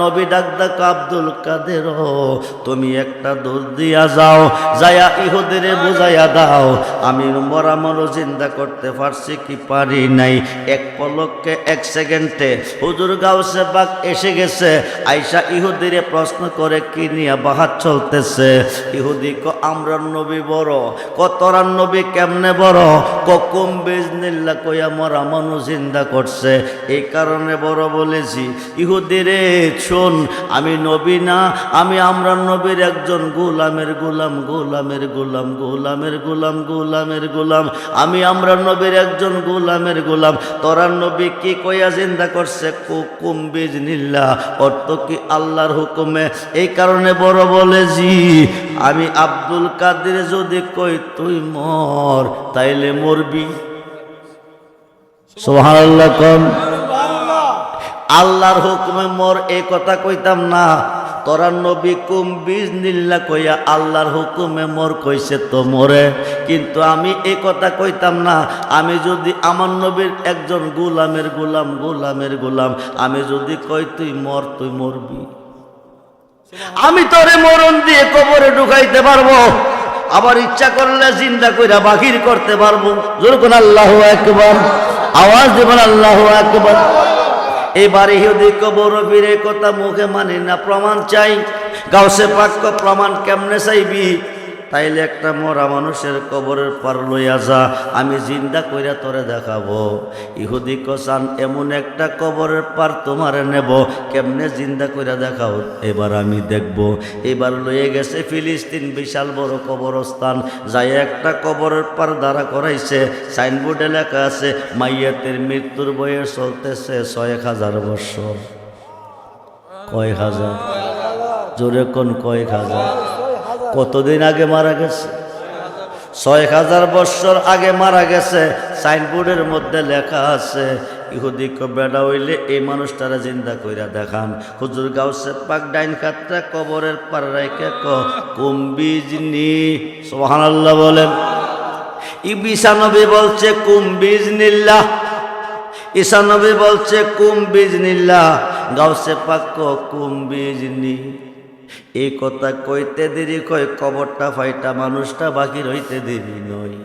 নবী ডাক আব্দুল কাদের তুমি একটা দূর দিয়া যাও, যায়া ইহুদিরে বুঝাইয়া দাও। আমি মরা মরো চিন্তা করতে পারছি কি পারি নাই। এক পলককে এক সেকেন্ডে, হুজুর গাউসে বাগ এসে গেছে। আইসা ইহুদিরে প্রশ্ন করে কি নিয়ে বাহাত চলতেছে? ইহুদি ক আমরা নবী বড় কতরান নবী কেমনে বড়? ককুম বিজনিল্লা কইয়া মরা মনো চিন্তা করছে। এই কারণে বড় বলেছি, ইহুদিরে শোন, আমি নবী না, আমি আমরা নবীর একজন গোলামের গোলাম গোলামের গোলাম গোলামের গোলাম গোলামের গোলাম। আমি আমরা নবীর একজন গোলামের গোলাম। তোরা নবী কি কইয়া চিন্তা করছে? কুকুম বিজনিল্লা অর্থ কি আল্লাহর হুকুমে? এই কারণে বড় বলে জি, আমি আব্দুল কাদের যদি কই, তুই মর, তাইলে মরবি। সোহানাল্লাহ কম। আল্লাহর হুকুমে মোর এই কথা কইতাম না। তোরা নবী কুম বীজ নিল্লা কইয়া আল্লাহর হুকুমে মোর কইছে তো মোরে। কিন্তু আমি এই কথা কইতাম না। আমি যদি আমার নবীর একজন গোলামের গোলাম গোলামের গোলাম, আমি যদি কই তুই মর, তুই মরবি। আমি তোরে মরণ দিয়ে কবরে ঢুকাইতে পারব। আবার ইচ্ছা করলে চিন্তা কইরা বাহির করতে পারব। যেরকম আল্লাহ একবার আওয়াজ দেবেন আল্লাহ একবার এবারে হিউদি কবর বীরের কথা মুখে মানে না, প্রমাণ চাই। গাউসে পাক্য প্রমাণ কেমনে চাইবি? তাইলে একটা মরা মানুষের কবরের পার লইয়া যা, আমি জিন্দা কইরা তোরে দেখাবো। ইহুদি কসান, এমন একটা কবরের পার তোমারে নেব, কেমনে জিন্দা কইরা দেখাও? এবার আমি দেখব। এবার লইয়ে গেছে ফিলিস্তিন, বিশাল বড় কবরস্থান যাই একটা কবরের পার দ্বারা করাইছে, সাইনবোর্ডে লেখা আছে, মাইয়াতের মৃত্যুর বয়স চলতেছে ছয়েক হাজার বছর কয়েক হাজার। জোরে কোন কয়েক হাজার? কতদিন আগে মারা গেছে? ছয় হাজার বছর আগে মারা গেছে। সাইনবোর্ডের মধ্যে লেখা আছে, ইহুদি বেড়া হইলে এই মানুষটারা জিন্দা কইরা দেখান। হুজুর গাউসে পাক ডাইন খাতটা কবরের পার রাইকে কুম্বিজনি সুবহানাল্লাহ বলেন। ইবিসা নবী বলছে কুম্বিজ নিল্লাহ? ঈসা নবী বলছে কুম্বিজ নিল্লাহ? গাউসে পাক কুম্বিজনি এই কথা কইতে দেরি কয় কবরটা ফাইটা মানুষটা বাকি রইতে দেরি নয়।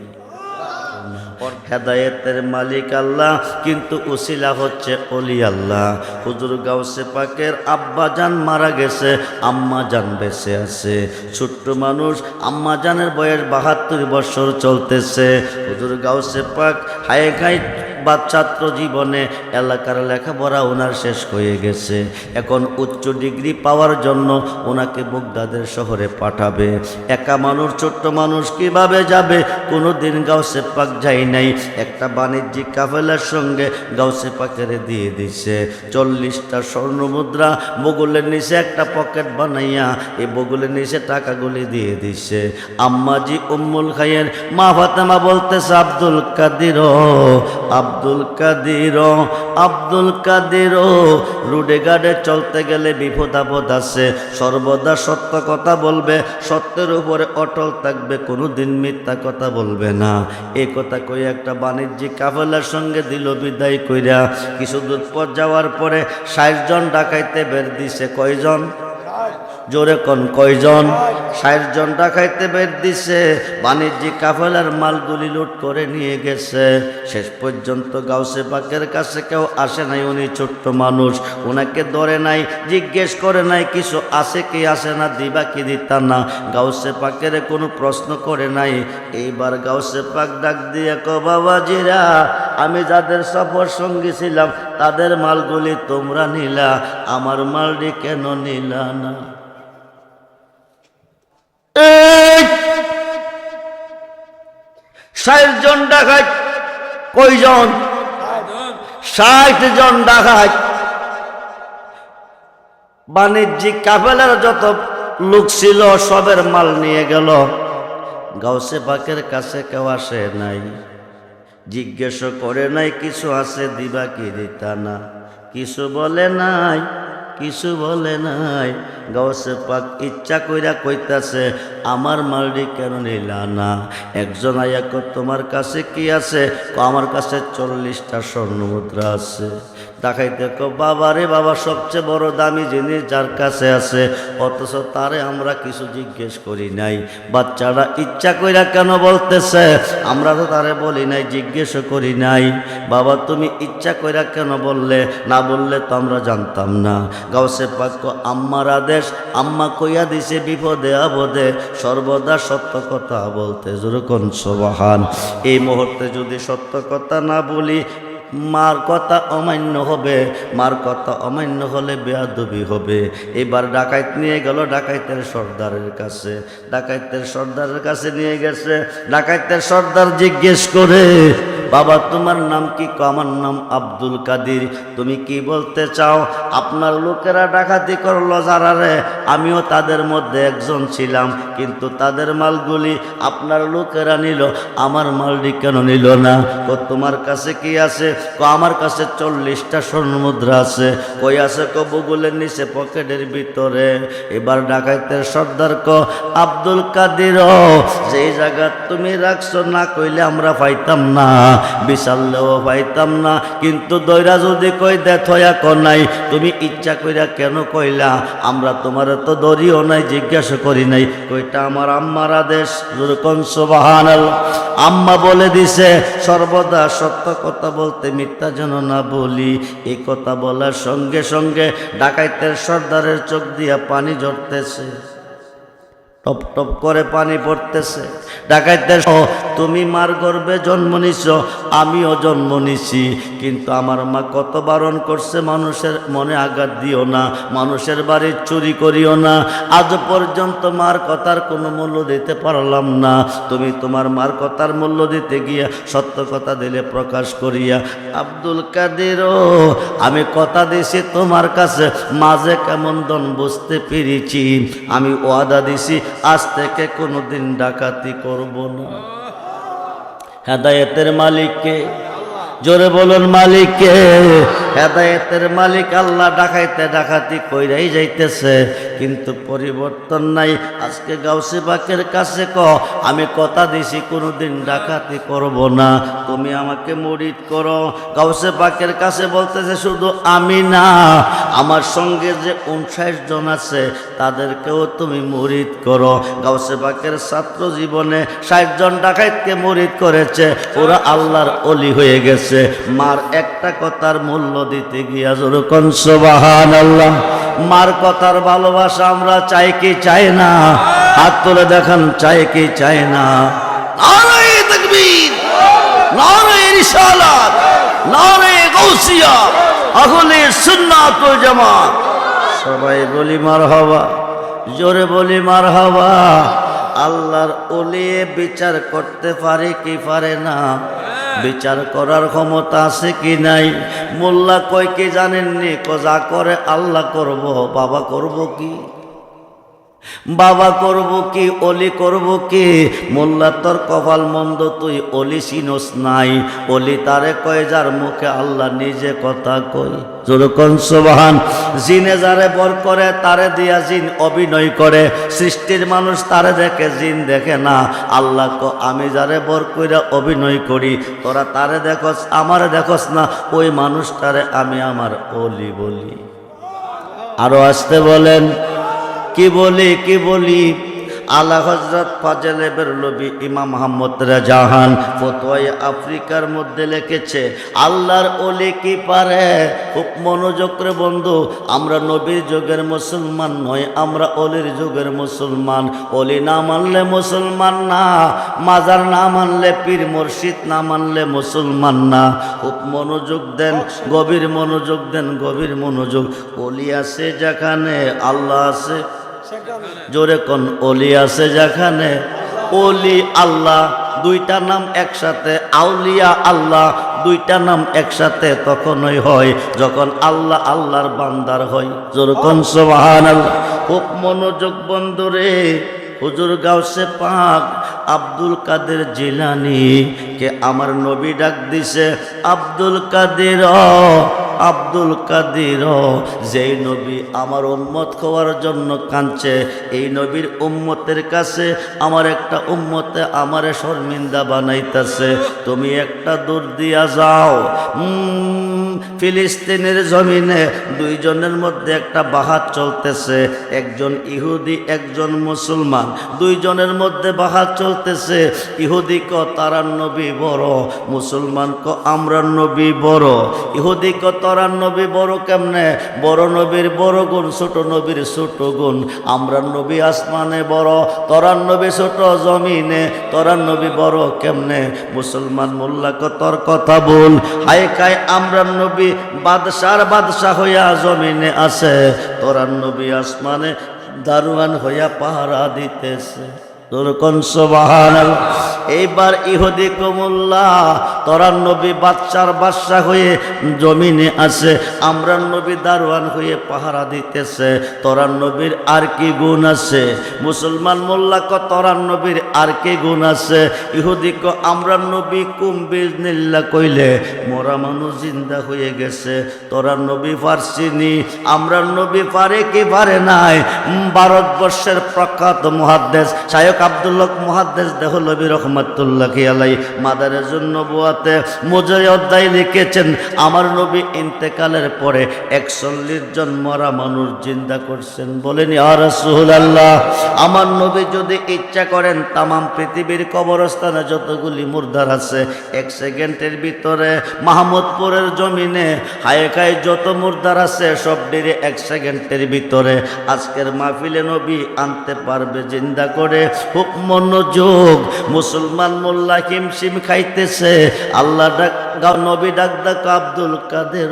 হেদায়েতের মালিক আল্লাহ, কিন্তু উসিলা হচ্ছে অলি আল্লাহ। হুজুর গাউসে পাকের আব্বা জান মারা গেছে, আম্মা জান বেঁচে আছে। ছোট্ট মানুষ, আম্মা জানের বয়স বাহাত্তর বছর চলতেছে। হুজুর গাউসে পাক হায় খাই বা ছাত্র জীবনে এলাকার লেখাপড়া ওনার শেষ হয়ে গেছে। এখন উচ্চ ডিগ্রি পাওয়ার জন্য ওনাকে বুগদাদের শহরে পাঠাবে। একা মানুষ, ছোট্ট মানুষ কীভাবে যাবে? কোনো দিন গাউসে পাক যাই নাই। একটা বাণিজ্যিক কাফেলার সঙ্গে গাউসে পাকের দিয়ে দিছে। চল্লিশটা স্বর্ণ মুদ্রা বগুলের নিচে একটা পকেট বানাইয়া এই বগুলের নিচে টাকাগুলি দিয়ে দিছে। আম্মাজি উম্মুল খাইয়ের মা ফাতেমা বলতেছে, আব্দুল কাদির আব্দুল কাদির আব্দুল কাদির রুডে গার্ডে চলতে গেলে বিপদ আপদ আছে। সর্বদা সত্য কথা বলবে, সত্যের উপরে অটল থাকবে কোনো দিন মিথ্যা কথা বলবে না। এই কথা কই একটা বাণিজ্যিক কাফেলার সঙ্গে দিল বিদায় কইরা কিছু দূর পর যাওয়ার পরে ষাট জন ডাকাইতে বের দিছে কয়জন? জোরে কোন কয়জন? ষাট জন ডাকাইতে বের দিছে, বাণিজ্যিক কাফেলার মালগুলি লুট করে নিয়ে গেছে। শেষ পর্যন্ত গাউসে পাকের কাছে কেউ আসে নাই, উনি ছোট্ট মানুষ। ওনাকে ধরে নাই, জিজ্ঞেস করে নাই, কিছু আছে কি আসে না, দিবা কি দিতা না। গাউসে পাকের কোনো প্রশ্ন করে নাই। এইবার গাউসে পাক ডাক দিয়ে কো বাবাজিরা আমি যাদের সফর সঙ্গী ছিলাম, তাদের মালগুলি তোমরা নিলা, আমার মালটি কেন নিলা না? ষাট জন ডাকাত, কয়জন? ষাট জন ডাকাত। বাণিজ্যিক কাফেলার যত লোক ছিল, সবের মাল নিয়ে গেল। গাউসে পাকের কাছে কেউ আসে নাই। জিজ্ঞেস করে নাই, কিছু আছে দিবা কি দিতা না। কিছু বলে নাই কিছু বলে নাই। গাওসে পাক ইচ্ছা কইরা কইতাছে, আমার মালডি কেন নিলা না? একজন আয়াক তোমার কাছে কি আছে? আমার কাছে চল্লিশটা স্বর্ণ মুদ্রা আছে। দেখাইতে কো, বাবা রে বাবা, সবচেয়ে বড় দামি জিনিস যার কাছে আছে, অথচ তারে আমরা কিছু জিজ্ঞেস করি নাই। বাচ্চারা ইচ্ছা কইরা কেন বলতেছে? আমরা তো তারে বলি নাই, জিজ্ঞেসও করি নাই। বাবা, তুমি ইচ্ছা কইরা কেন বললে? না বললে তো আমরা জানতাম না। গাউসে পাক কো, আম্মার আদেশ, আম্মা কইয়া দিছে, বিপদে আপদে, সর্বদা সত্য কথা বলতে। যেরকম সবাহান। এই মুহূর্তে যদি সত্য কথা না বলি মার কথা অমান্য হবে, মার কথা অমান্য হলে বেয়াদবি হবে। এবার ডাকাইত নিয়ে গেল ডাকাইতের সর্দারের কাছে। ডাকাইতের সর্দারের কাছে নিয়ে গেছে। ডাকাইতের সর্দার জিজ্ঞেস করে, বাবা, তোমার নাম কি? আমার নাম আব্দুল কাদির। তুমি কি বলতে চাও? আপনার লোকেরা ডাকাতি করল যারা রে। আমিও তাদের মধ্যে একজন ছিলাম, কিন্তু তাদের মালগুলি আপনার লোকেরা নিল, আমার মালটি কেন নিল না? কো, তোমার কাছে কি আছে? কো, আমার কাছে চল্লিশটা স্বর্ণ মুদ্রা আছে। কই আছে কো, বগুলের নিচে পকেটের ভিতরে? এবার ডাকাইতের সর্দার ক, আব্দুল কাদির যেই জায়গা তুমি রাখছো, না কইলে আমরা পাইতাম না। বিশাললেও পাইতাম না। কিন্তু দৈরা যদি কই দে থয়া ক নাই, তুমি ইচ্ছা কইরা কেন কইলা? আমরা তোমার তো দরিও নাই, জিজ্ঞাসা করি নাই। কইটা আমার আম্মার আদেশ? যেরকম আম্মা বলে দিছে, সর্বদা সত্য কথা বলতে মিথ্যা যেন না বলি। এই কথা বলার সঙ্গে সঙ্গে ডাকাইতের সর্দারের চোখ দিয়া পানি ঝরতেছে। টপ টপ করে পানি পড়তেছে। ডাকাইতে তুমি মার গর্বে জন্ম নিছ, আমিও জন্ম নিছি। কিন্তু আমার মা কত বারণ করছে মানুষের মনে আঘাত দিও না, মানুষের বাড়ির চুরি করিও না। আজ পর্যন্ত মার কথার কোনো মূল্য দিতে পারলাম না। তুমি তোমার মার কথার মূল্য দিতে গিয়া সত্য কথা দিলে প্রকাশ করিয়া, আব্দুল কাদের আমি কথা দিছি তোমার কাছে, মাঝে কেমন দন বুঝতে পেরেছি। আমি ওয়াদা দিছি আজ থেকে কোনোদিন ডাকাতি করব না। হেদায়েতের মালিককে জোরে বলুন মালিককে হেদায়েতের মালিক আল্লাহ ডাকাইতে ডাকাতি কইরাই যাইতেছে, কিন্তু পরিবর্তন নাই। আজকে গাউসি বাকের কাছে ক, আমি কথা দিছি, কোনোদিন ডাকাতি করব না। তুমি আমাকে মরিদ করো। গাউসে পাকের কাছে বলতেছে, শুধু আমি না, আমার সঙ্গে যে উনষাট জন আছে, তাদেরকেও তুমি মরিদ করো। গাউসে পাকের ছাত্র জীবনে ষাট জন ডাকাইতকে মরিদ করেছে, ওরা আল্লাহর অলি হয়ে গেছে। মার একটা কথার মূল্য দিতে গিয়া যেরকম সোবাহান আল্লাহ মার কথার ভালোবাসা আমরা চাই কি চাই না? হাত তুলে দেখান, চাই কি চাই না? সবাই বলি মারহাবা, জোরে বলি মারহাবা। আল্লাহর ওলিয়ে বিচার করতে পারে কি পারে না? বিচার করার ক্ষমতা আছে কি নাই? মোল্লা কয় কি জানেননি? কজা করে আল্লাহ করব, বাবা করব কি? বাবা করব কি, অলি করব কি? মোল্লা তোর কপাল মন্দ, তুই অলি চিনস নাই। অলি তারে কয়, যার মুখে আল্লাহ নিজে কথা কই যেরকম সোবাহান। জিনে যারে বর করে, তারে দিয়া জিন অভিনয় করে। সৃষ্টির মানুষ তারে দেখে, জিন দেখে না। আল্লাহ ক, আমি যারে বর কইরা অভিনয় করি, তোরা তারে দেখস, আমারে দেখস না। ওই মানুষটারে আমি আমার অলি বলি। আরও আসতে বলেন কি বলে, কি বলি? আলা হজরত ফাজলে বেরলবি ইমাম মোহাম্মদ রাজাহান ফতোয় আফ্রিকার মধ্যে লিখেছে, আল্লাহর ওলি কি পারে? খুব মনোযোগ বন্ধু, আমরা নবীর যুগের মুসলমান নয়, আমরা অলির যুগের মুসলমান। অলি না মানলে মুসলমান না, মাজার না মানলে পীর, মুর্শিদ না মানলে মুসলমান না। খুব মনোযোগ দেন, গভীর মনোযোগ দেন, গভীর মনোযোগ। অলি আছে যেখানে, আল্লাহ আছে। জোরে কোন অলি আছে যেখানে? অলি আল্লাহ, দুইটা নাম একসাথে, আউলিয়া আল্লাহ, দুইটা নাম একসাথে তখনই হয় যখন আল্লাহ আল্লাহর বান্দার হয়। যেরকম সোহান আল্লাহ খুব মনোযোগ বন্ধুরে হুজুর গাউসে পাক, আব্দুল কাদের জিলানি কে আমার নবী ডাক দিছে, আব্দুল কাদের আব্দুল কাদির। যেই নবী আমার উম্মত হওয়ার জন্য কাঁদছে, এই নবীর উম্মতের কাছে আমার একটা উম্মতে আমারে শর্মিন্দা বানাইতেছে। তুমি একটা দূর দিয়া যাও। ফিলিস্তিনের জমিনে দুইজনের মধ্যে একটা বাহাত চলতেছে। একজন ইহুদি, একজন মুসলমান। দুইজনের মধ্যে বাহাত চলতেছে। ইহুদি ক তারার নবী বড়, মুসলমান ক আমরা নবী বড়। ইহুদি ক তারার নবী বড় কেমনে? বড় নবীর বড় গুণ, ছোট নবীর ছোট গুণ। আমরা নবী আসমানে বড়, তরার নবী ছোট জমিনে। তরার নবী বড় কেমনে? মুসলমান মোল্লা ক তর কথা বল। হায় কায় আমরা নবী বাদশার বাদশাহ হইয়া জমিনে আছে। তোরা নবী আসমানে দারুয়ান হইয়া পাহারা দিতেছে। তোর কোন সোবাহান এইবার ইহুদি কমুল্লা তোরার নবী বাচ্চার বাদশা হয়ে জমিনে আছে, আমরা নবী দারোয়ান হয়ে পাহারা দিতেছে তোরার নবীর আর কি গুণ আছে? মুসলমান মোল্লা ক তোরার নবীর আর কি গুণ আছে? ইহুদি ক, আমরা নবী কুম বিজনিল্লা কইলে, মোরা মানুষ জিন্দা হয়ে গেছে তোরার নবী ফার্সিনি আমরা নবী পারে কি পারে নাই ভারতবর্ষের প্রখ্যাত মহাদ্দেশ শায়ক আব্দুল্লাহ মহাদ্দেশ দেহলবী রহমতুল্লাহ আলাই মাদারের জন্য বোয়াতে মোজয় অধ্যায় লিখেছেন, আমার নবী ইন্তেকালের পরে একচল্লিশ জন মরা মানুষ জিন্দা করছেন। বলেন আর আল্লাহ আমার নবী যদি ইচ্ছা করেন তামাম পৃথিবীর কবরস্থানে যতগুলি মুর্দার আছে, এক সেকেন্ডের ভিতরে মাহমুদপুরের জমিনে হায়কায় যত মুর্দার আছে, সব ডিরে এক সেকেন্ডের ভিতরে আজকের মাহফিলে নবী আনতে পারবে জিন্দা করে। মনোযোগ। মুসলমান মোল্লা হিমশিম খাইতেছে। আল্লাহ ডাক নবী ডাক ডাক আব্দুল কাদের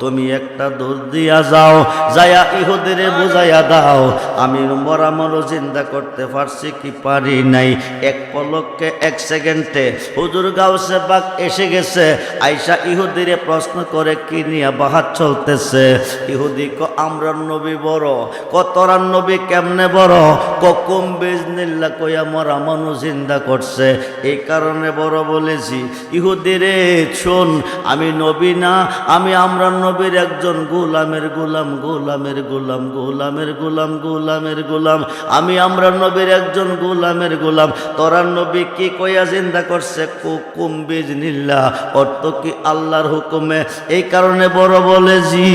তুমি একটা দূর দিয়া যাও, যায়া ইহুদিরে বুঝাইয়া দাও। আমি মরা মরো জিন্দা করতে পারছি কি পারি নাই। এক পলককে এক সেকেন্ডে। হুজুর গাউসে বাক এসে গেছে। আইসা ইহুদিরে প্রশ্ন করে, কি নিয়ে বাহাত চলতেছে? ইহুদি ক আমরা নবী বড়। কতরান নবী কেমনে বড়? ককুম বিজনিল্লা কইয়া মরা মনো জিন্দা করছে? এই কারণে বড় বলেছি ইহুদিরে শোন, আমি নবী না, আমি আমরা নবীর একজন গোলামের গোলাম গোলামের গোলাম গোলামের গোলাম গোলামের গোলাম। আমি আমরা নবীর একজন গোলামের গোলাম। তোরার নবী কি কইয়া জিন্দা করছে? কুকুম বিজনিল্লা? অর্থ কি আল্লাহর হুকুমে? এই কারণে বড় বলে জি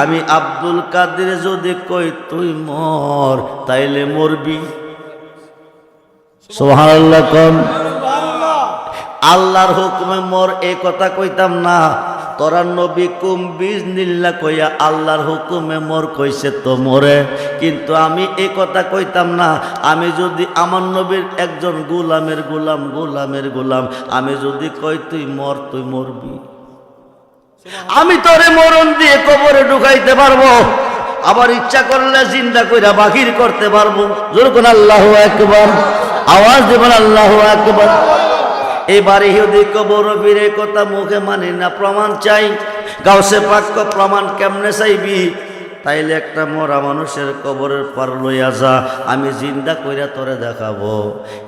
আমি আব্দুল কাদের যদি কই, তুই মর, তাইলে মরবি? আল্লাহর হুকুমে মর এই কথা কইতাম না। তোরা নবী কুম বীজ নিল্লা কইয়া আল্লাহর হুকুমে মোর কইছে তো মরে। কিন্তু আমি এই কথা কইতাম না। আমি যদি আমার নবীর একজন গোলামের গোলাম গোলামের গোলাম, আমি যদি কই, তুই মর, তুই মরবি? আমি তোরে মরণ দিয়ে কবরে ঢুকাইতে পারব। আবার ইচ্ছা করলে জিন্দা কইরা বাহির করতে পারব। যেরকম আল্লাহ একবার আওয়াজ দেবেন আল্লাহ একবার এবারে হিউদি কবর বীরে কথা মুখে মানে না, প্রমাণ চাই। গাউসে পাক্য প্রমাণ কেমনে চাইবি? তাইলে একটা মরা মানুষের কবরের পার লইয়া যা, আমি জিন্দা কইরা তোরে দেখাবো।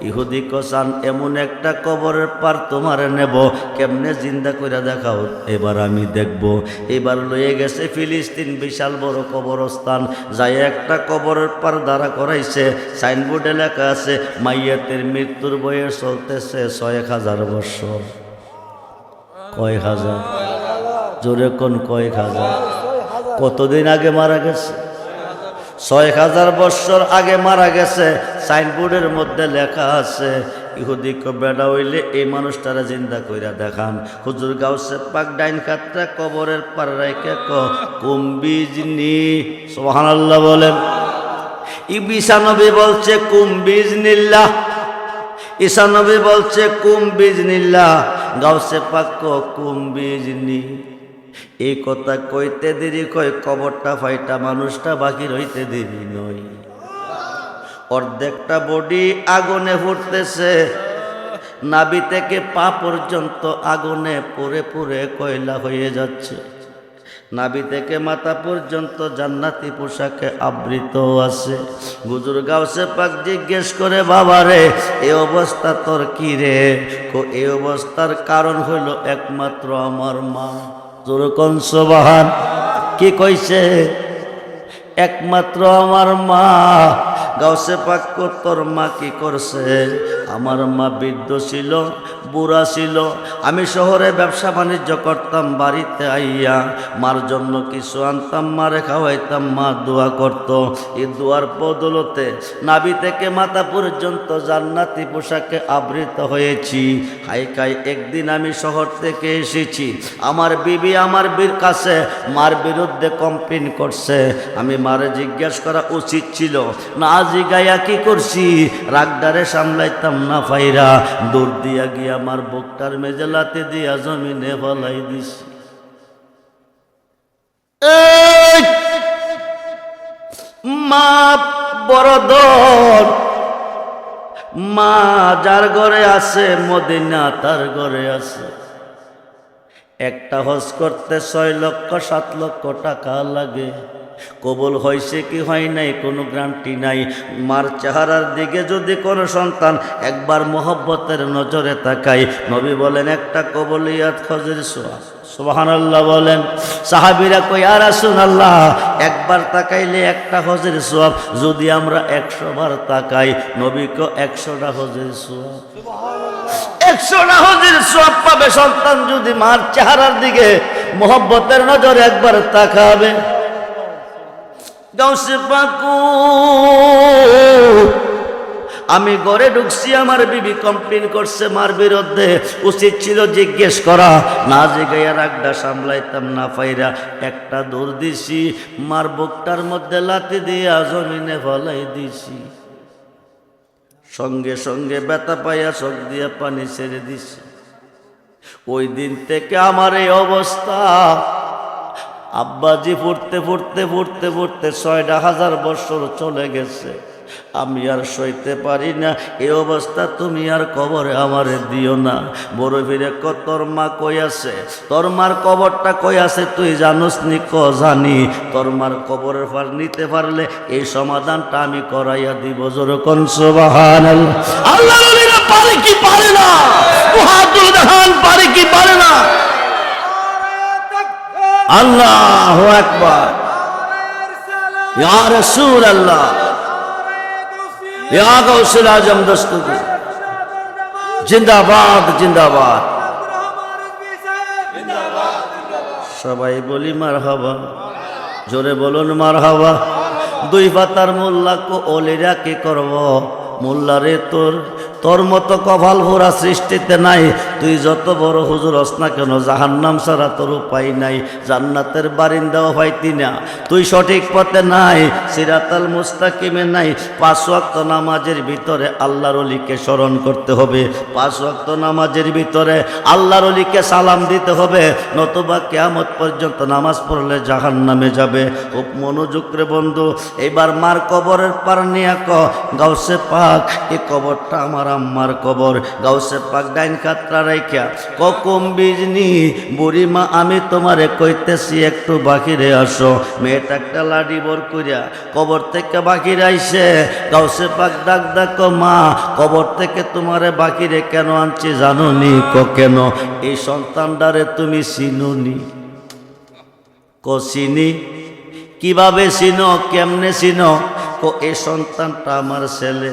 ইহুদি কসান, এমন একটা কবরের পার তোমারে নেব, কেমনে জিন্দা কইরা দেখাও? এবার আমি দেখব। এবার লইয়ে গেছে ফিলিস্তিন, বিশাল বড় কবরস্থান যাই একটা কবরের পার দ্বারা করাইছে, সাইনবোর্ডে লেখা আছে, মাইয়াতের মৃত্যুর বয়স চলতেছে ছয়েক হাজার বছর কয়েক হাজার? জোরে কোন কয়েক হাজার? কতদিন আগে মারা গেছে? ছয় হাজার বছর আগে মারা গেছে। সাইনবোর্ডের মধ্যে লেখা আছে, ইহুদি বেড়া হইলে এই মানুষটারা জিন্দা কইরা দেখান। হুজুর গাউসে পাক ডাইন খাতটা কবরের পার রাইকে ক কুম্বিজনি সোহানাল্লাহ বলেন। ইবিসানবী বলছে কুম্বিজনিল্লাহ ঈশানবী বলছে কুম্বিজনিল্লাহ গাউসে পাক কুম্বিজনি এই কথা কইতে দেরি কয়, কবরটা ফাইটা মানুষটা বাকি রইতে দেরি নয়। অর্ধেকটা বডি আগুনে ফুটতেছে। নাবি থেকে পা পর্যন্ত আগুনে পুরে পুরে কয়লা হয়ে যাচ্ছে। নাবি থেকে মাথা পর্যন্ত জান্নাতি পোশাকে আবৃত আছে। গুজুর গাউসে পাক জিজ্ঞেস করে বাবারে এ অবস্থা তোর কি রে? এই অবস্থার কারণ হইল একমাত্র আমার মা। জোরকন সোবাহান? কি কইছে? একমাত্র আমার মা। গাউসে পাক তোর মা কি করছে? আমার মা বৃদ্ধ ছিল, বুড়া ছিল। আমি শহরে ব্যবসা বাণিজ্য করতাম, বাড়িতে আইয়া মার জন্য কিছু আনতাম, মারে খাওয়াইতাম, মা দোয়া করত। এই দোয়ার বদলতে নাবি থেকে মাথা পর্যন্ত জান্নাতি পোশাকে আবৃত হয়েছি। হাইকাই একদিন আমি শহর থেকে এসেছি। আমার বিবি আমার বীর কাছে মার বিরুদ্ধে কমপ্লেন করছে। আমি মারে জিজ্ঞেস করা উচিত ছিল, না জিগাইয়া কি করছি? রাগদারে সামলাইতাম না ফাইরা। দূর দিয়া গিয়া আমার বুকটার মেজেলাতে দিয়া জমিনে ফলাই দিছি। মা বড় মা যার ঘরে আছে, মদিনা তার ঘরে আছে। একটা হজ করতে ছয় লক্ষ, সাত লক্ষ টাকা লাগে। কবল হয়েছে কি হয় নাই? কোনো গ্রান্টি নাই। মার চেহারার দিকে যদি কোনো সন্তান একবার মোহব্বতের নজরে তাকায়, নবী বলেন, একটা কবলিয়াত খজের সোয়া সোহান আল্লাহ বলেন। সাহাবিরা কই আর আসুন আল্লাহ একবার তাকাইলে একটা হজের সোয়াব যদি আমরা একশো বার তাকাই নবীকে একশোটা হজের সোয়াব। একশোটা হজের সব পাবে। সন্তান যদি মার চেহারার দিকে মোহব্বতের নজরে একবার তাকাবে। আমি ঘরে ঢুকছি, আমার বিবি কমপ্লেন করছে মার বিরুদ্ধে। উচিত ছিল জিজ্ঞেস করা। না জিগাইয়া রাগডা সামলাইতাম না পাইরা একটা দৌড় দিছি, মার বুকটার মধ্যে লাতি দিয়া জমিনে ফলাই দিছি। সঙ্গে সঙ্গে ব্যথা পাইয়া চোখ দিয়া পানি ছেড়ে দিছে। ওই দিন থেকে আমার এই অবস্থা। আব্বাজি ফুটতে ফুটতে ফুটতে ফুটতে ছয়টা হাজার বছর চলে গেছে। আমি আর সইতে পারি না। এই অবস্থা তুমি আর কবরে আমারে দিও না। বড় ফিরে ক, তোর মা কই আছে? তোর মার কবরটা কই আছে তুই জানোস নি ক, জানি। তোর মার কবরের পার নিতে পারলে এই সমাধানটা আমি করাইয়া দিব যেরকম সোবাহান আল্লাহ পারে কি পারে না? পারে কি পারে না? আল্লাহ আকবার। ইয়া রাসূল আল্লাহ ইয়া গাউসুল আজম দস্তগীর জিন্দাবাদ জিন্দাবাদ সবাই বলি মার হাবা জোরে বলুন মার হাবা দুই পাতার মোল্লা কো ওলেরা কে করব মোল্লারে তোর তোর মতো কপাল ভরা সৃষ্টিতে নাই। তুই যত বড় হুজুর হস না কেন, জাহান্নাম ছাড়া তোর উপায় নাই। জান্নাতের বারিন্দাও পাইতি না। তুই সঠিক পথে নাই, সিরাতাল মুস্তাকিমে নাই। পাঁচ ওয়াক্ত নামাজের ভিতরে আল্লাহর অলিকে স্মরণ করতে হবে। পাঁচ ওয়াক্ত নামাজের ভিতরে আল্লাহর অলিকে সালাম দিতে হবে। নতুবা কেয়ামত পর্যন্ত নামাজ পড়লে জাহান নামে যাবে। ও মনোযোগ রে বন্ধু, এবার মার কবরের পার নিয়ে গাউসে পাক এই কবরটা আমার আম্মার কবর, গাউসে পাক ডাইন খাতরা রাইখা ককম বিজনি? বুড়ি মা, আমি তোমারে কইতেছি, একটু বাকিরে আসো। মেয়েটা একটা লাডি বর করিয়া কবর থেকে বাকিরে আইসে, গাউসে পাক ডাক ডাক, মা, কবর থেকে তোমারে বাকিরে কেন আনছি জানো নি ক কেন এই সন্তানটারে তুমি চিনুনি? ক চিনি? কীভাবে চিনো? কেমনে চিনো? কো, এই সন্তানটা আমার ছেলে।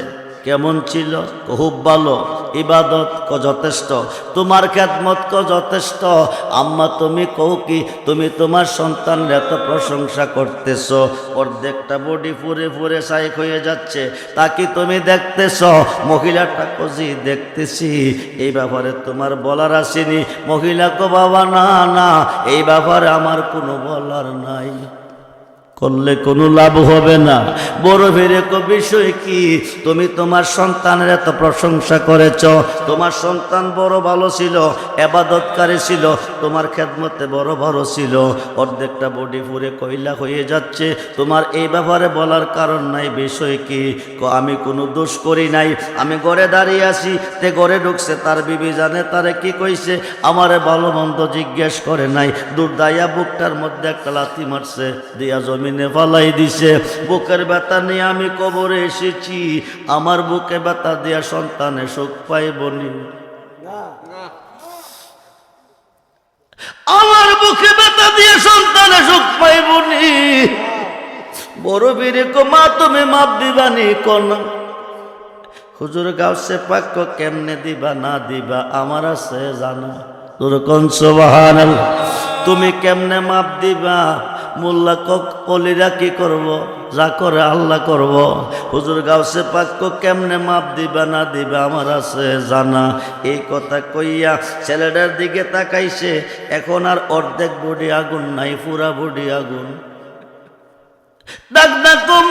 কেমন ছিল? খুব ভালো। ইবাদত ক যথেষ্ট। তোমার খ্যাতমত ক যথেষ্ট। আম্মা, তুমি কও কি? তুমি তোমার সন্তানের এত প্রশংসা করতেছ। অর্ধেকটা বডি ফুরে ফুরে সাইক হয়ে যাচ্ছে। তা কি তুমি দেখতেছ? মহিলাটা কজি দেখতেছি। এই ব্যাপারে তোমার বলার আসেনি। মহিলা কো বাবা, না না। এই ব্যাপারে আমার কোনো বলার নাই। করলে কোনো লাভ হবে না। বড় ফিরে কো, বিষয় কি? তুমি তোমার সন্তানের এত প্রশংসা করেছ, তোমার সন্তান বড় ভালো ছিল, এবাদতকারী ছিল, তোমার খেদমতে বড় বড় ছিল। অর্ধেকটা বডি ফুরে কইলা হয়ে যাচ্ছে। তোমার এই ব্যাপারে বলার কারণ নাই, বিষয় কি? আমি কোনো দোষ করি নাই। আমি ঘরে দাঁড়িয়ে আছি, তে ঘরে ঢুকছে, তার বিবি জানে, তারে কি কইছে? আমারে ভালো মন্দ জিজ্ঞেস করে নাই। দূর দাইয়া বুকটার মধ্যে একটা লাথি মারছে, দিয়া জমিনে ফালাই দিছে। বুকের ব্যথা নিয়ে আমি কবরে এসেছি। আমার বুকে ব্যথা দিয়া সন্তানে সুখ পাইবনি আমার বুকে ব্যথা দিয়ে সন্তানে সুখ পাইবনি বড় বীরে কো, মা, তুমি মাপ দিবানি কোন? হুজুর, গাউসে পাক্য কেমনে দিবা, না দিবা, আমার আছে জানা। তোর কোন তুমি কেমনে মাপ দিবা? মোল্লা কক অলিরা কি করব? যা করে আল্লাহ করব। হুজুর গাউসে পাক্য কেমনে মাপ দিবা, না দিবা আমার আছে জানা। এই কথা কইয়া ছেলেটার দিকে তাকাইছে, এখন আর অর্ধেক বডি আগুন নাই, পুরা বডি আগুন।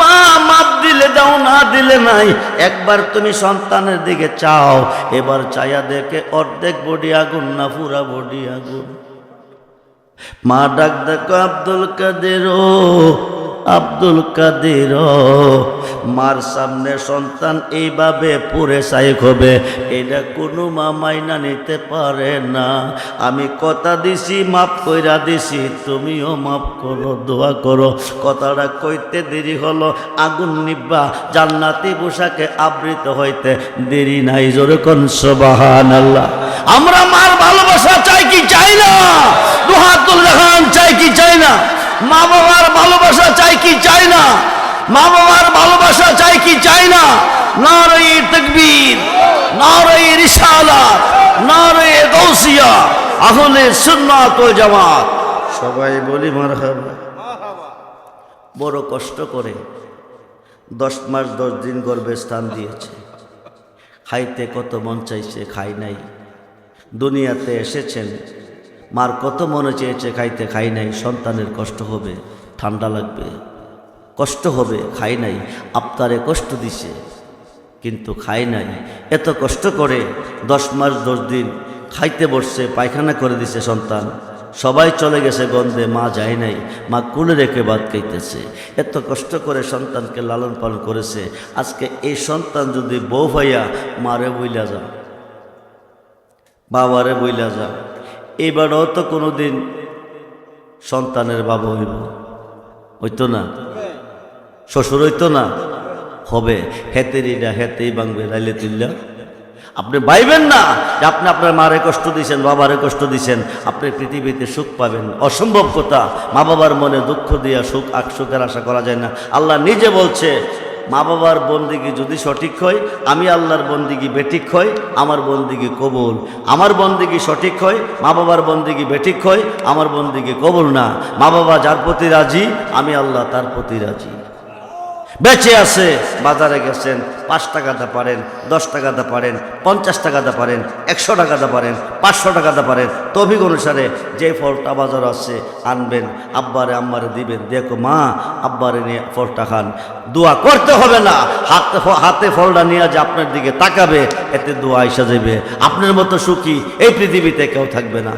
মা, মাপ দিলে দাও, না দিলে নাই। একবার তুমি সন্তানের দিকে চাও, এবার চায়া দেখে অর্ধেক বডি আগুন, না পুরা বডি আগুন। মা ডাক দেখো আব্দুল কাদের আব্দুল কাদের মার সামনে সন্তান এইভাবে পুরে সাইক হবে, এটা কোনো মা মাইনা নিতে পারে না। আমি কথা দিছি, মাফ কইরা দিছি, তুমিও মাফ করো, দোয়া করো। কথাটা কইতে দেরি হলো, আগুন নিব্বা, জান্নাতি পোশাকে আবৃত হইতে দেরি নাই, জোরে কোন সবাহান আল্লাহ আমরা মার ভালোবাসা চাই কি চাই না? দুহাতুল রহমান চাই কি চাই না? মা বাবার ভালোবাসা চাই কি চাই না? মা বাবার ভালোবাসা চাই কি চাই না? নারী তকবীর নারী রিসালা নারী গৌসিয়া আহলে সুন্নাত জামাত। সবাই বলি মারহাবা। বড় কষ্ট করে দশ মাস, দশ দিন গর্ভে স্থান দিয়েছে। খাইতে কত মন চাইছে খাই নাই। দুনিয়াতে এসেছেন মার কত মনে চেয়েছে খাইতে খাই নাই, সন্তানের কষ্ট হবে, ঠান্ডা লাগবে। কষ্ট হবে, খাই নাই আপনারে কষ্ট দিছে, কিন্তু খাই নাই। এত কষ্ট করে দশ মাস, দশ দিন খাইতে বসছে, পায়খানা করে দিছে সন্তান। সবাই চলে গেছে গন্ধে, মা যায় নাই, মা কুলে রেখে বাদ খাইতেছে। এত কষ্ট করে সন্তানকে লালন পালন করেছে। আজকে এই সন্তান যদি বউ ভাইয়া মারে বইলা যা, বাবারে বইলা যা। এবারও তো কোনো দিন সন্তানের বাবা হইব। হইতো না? শ্বশুর হইতো না? হবে। হেতেরিটা হেতেই বাংবে রাইলে তুললা আপনি বাইবেন না যে আপনি আপনার মারে কষ্ট দিয়েছেন বাবারে কষ্ট দিয়েছেন আপনি পৃথিবীতে সুখ পাবেন। অসম্ভব কথা। মা বাবার মনে দুঃখ দিয়া সুখ, আক সুখের আশা করা যায় না। আল্লাহ নিজে বলছে মা বাবার বন্দিগি যদি সঠিক হয়, আমি আল্লাহর বন্দিগি বেঠিক হয়, আমার বন্দিগি কবুল। আমার বন্দিগি সঠিক হয়, মা বাবার বন্দিগি বেঠিক হয়, আমার বন্দিগি কবুল না। মা বাবা যার প্রতি রাজি, আমি আল্লাহ তার প্রতি রাজি। বেঁচে আছে, বাজারে গেছেন, পাঁচ টাকাতে পারেন, দশ টাকাতে পারেন, পঞ্চাশ টাকাতে পারেন, একশো টাকাতে পারেন, পাঁচশো টাকাতে পারেন। তভিক অনুসারে যে ফলটা বাজার আছে, আনবেন, আব্বারে, আম্মারে দিবেন। দেখো মা, আব্বারে নিয়ে ফলটা খান। দোয়া করতে হবে না। হাতে হাতে ফলটা নিয়ে যে আপনার দিকে তাকাবে, এতে দোয়া এসে যাবে। আপনার মতো সুখী এই পৃথিবীতে কেউ থাকবে না।